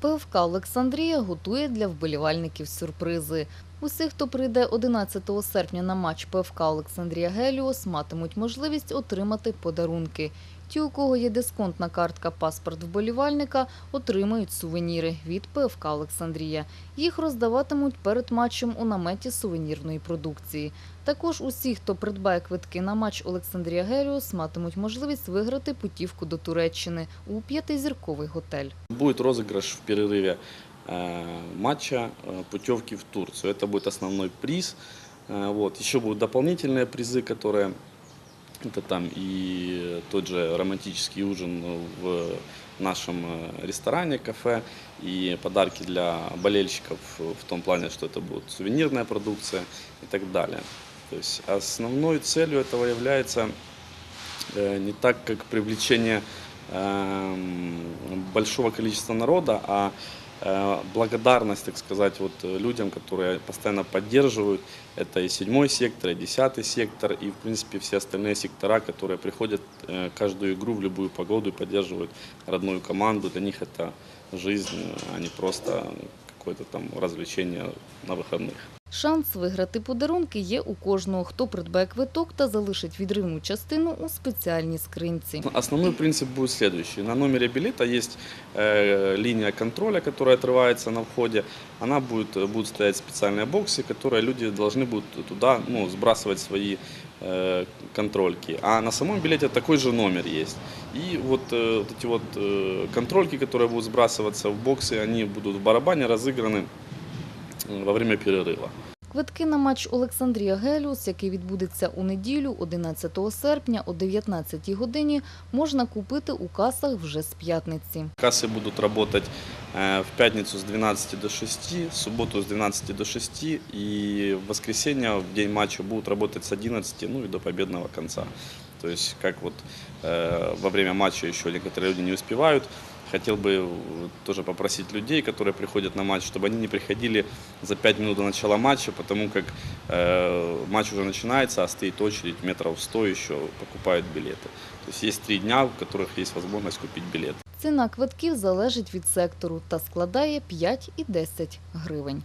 ПФК Олександрія готує для вболівальників сюрпризи. Усі, хто прийде 11 серпня на матч ПФК Олександрія Геліос, матимуть можливість отримати подарунки. Ті, у кого є дисконтна картка паспорт вболівальника, отримають сувеніри від ПФК Олександрія. Їх роздаватимуть перед матчем у наметі сувенірної продукції. Також усі, хто придбає квитки на матч Олександрія Геліос, матимуть можливість виграти путівку до Туреччини у п'ятизірковий готель. Будет розыгрыш в перерыве э, матча э, путевки в Турцию. Это будет основной приз. Э, Вот. Еще будут дополнительные призы, которые это там и тот же романтический ужин в нашем э, ресторане, кафе, и подарки для болельщиков в том плане, что это будет сувенирная продукция и так далее. То есть основной целью этого является э, не так, как привлечение эм, большого количества народа, а э, благодарность, так сказать, вот э, людям, которые постоянно поддерживают. Это и седьмой сектор, и десятый сектор, и, в принципе, все остальные сектора, которые приходят э, каждую игру в любую погоду и поддерживают родную команду. Для них это жизнь, а не просто какое-то там развлечение на выходных. Шанс виграти подарунки є у кожного, хто придбає квиток та залишить відривну частину у спеціальній скринці. Основной принцип будет следующий. На номере билета есть э, линия контроля, которая отрывается на входе. Она будет, будут стоять специальные боксы, которые люди должны будут туда ну, сбрасывать свои э, контрольки. А на самом билете такой же номер есть. И вот, э, вот эти вот э, контрольки, которые будут сбрасываться в боксы, они будут в барабане разыграны э, во время перерыва. Квитки на матч Олександрія Геліус, який відбудеться у неділю, 11 серпня о 19 годині, можна купити у касах вже з п'ятниці. Кассы будут работать э, в пятницу с 12 до 6, в субботу с 12 до 6 и в воскресенье в день матча будут работать с 11 ну и до победного конца. То есть как вот э, во время матча еще некоторые люди не успевают. Хотел бы э, тоже попросить людей, которые приходят на матч, чтобы они не приходили за 5 минут до начала матча, потому как э, матч уже начинается, а стоит очередь метров 100 еще, покупают билеты. То есть есть три дня, в которых есть возможность купить билет. Ціна квитків залежить від сектору та складає 5 і 10 гривень.